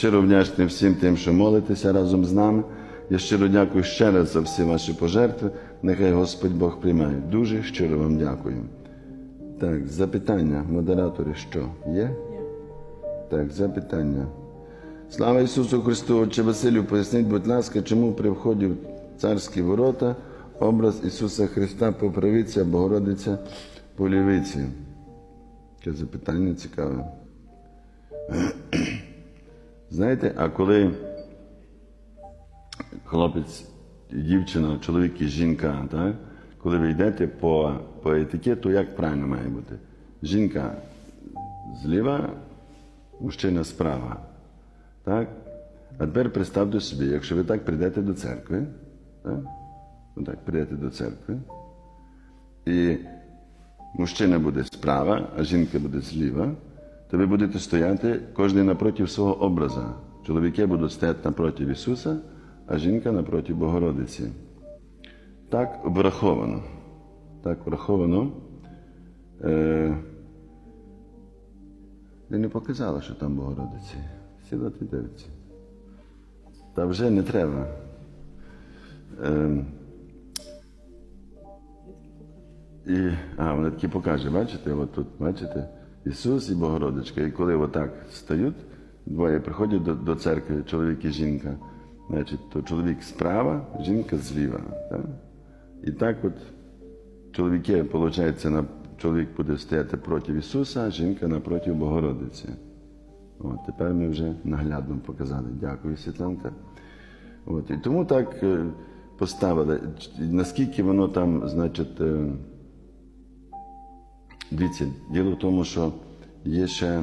Щиро вдячний всім тим, що молитеся разом з нами. Я щиро дякую ще раз за всі ваші пожертви. Нехай Господь Бог приймає. Дуже щиро вам дякую. Так, запитання, модератори, що є? Так, запитання. Слава Ісусу Христу, Отче Василю, поясніть, будь ласка, чому при вході в царські ворота образ Ісуса Христа по Богородиця по лівиці? Таке запитання цікаве. Знаєте, а коли хлопець, дівчина, чоловік і жінка, так? коли ви йдете по, по етикету, як правильно має бути? Жінка зліва, мужчина справа. Так? А тепер представте собі, якщо ви так прийдете до церкви, так? Ну, так, прийдете до церкви, і мужчина буде справа, а жінка буде зліва, то ви будете стояти кожен напроти свого образа. Чоловіки будуть стояти напроти Ісуса, а жінка напроти Богородиці. Так враховано. Так враховано. Е, не показала, що там Богородиці. Сіла ти дивиться. Та вже не треба. Е, і, а, вона таки покаже, бачите, от тут, бачите, Ісус і Богородичка. І коли отак стають, двоє приходять до, до церкви, чоловік і жінка, значить, то чоловік справа, жінка зліва. Так? І так от чоловіки, виходить, на, чоловік буде стояти проти Ісуса, а жінка напроти Богородиці. От, тепер ми вже наглядно показали. Дякую, Світланка. От, і тому так е, поставили. Наскільки воно там, значить, е, дивіться, діло в тому, що є ще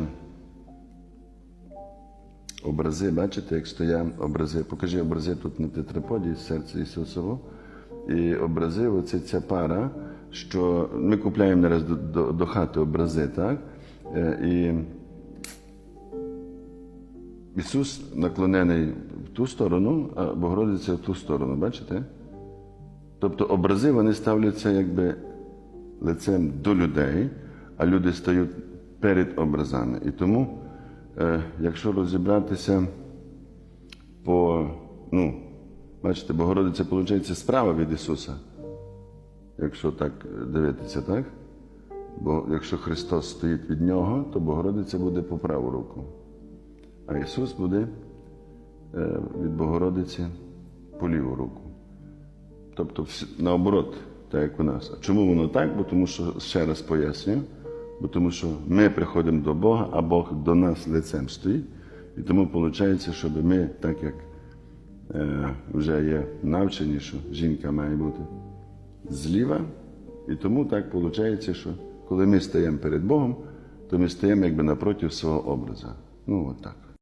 образи, бачите, як стоять образи. Покажи образи тут на тетраподі, серце Ісусово. І образи, оце ця пара, що ми купляємо нараз до, до, до хати образи, так? Е, І Ісус наклонений в ту сторону, а Богородиця в ту сторону, бачите? Тобто образи вони ставляться якби лицем до людей, а люди стають перед образами. І тому, е, якщо розібратися по, ну, бачите, Богородиця, виходить, справа від Ісуса, якщо так дивитися, так? Бо якщо Христос стоїть від Нього, то Богородиця буде по праву руку. А Ісус буде е, від Богородиці по ліву руку. Тобто наоборот, так як у нас. А чому воно так? Бо тому що, ще раз пояснюю, бо тому що ми приходимо до Бога, а Бог до нас лицем стоїть. І тому виходить, щоб ми, так як е, вже є навчені, що жінка має бути зліва, і тому так виходить, що коли ми стаємо перед Богом, то ми стаємо якби напроти свого образа. Ну, от так.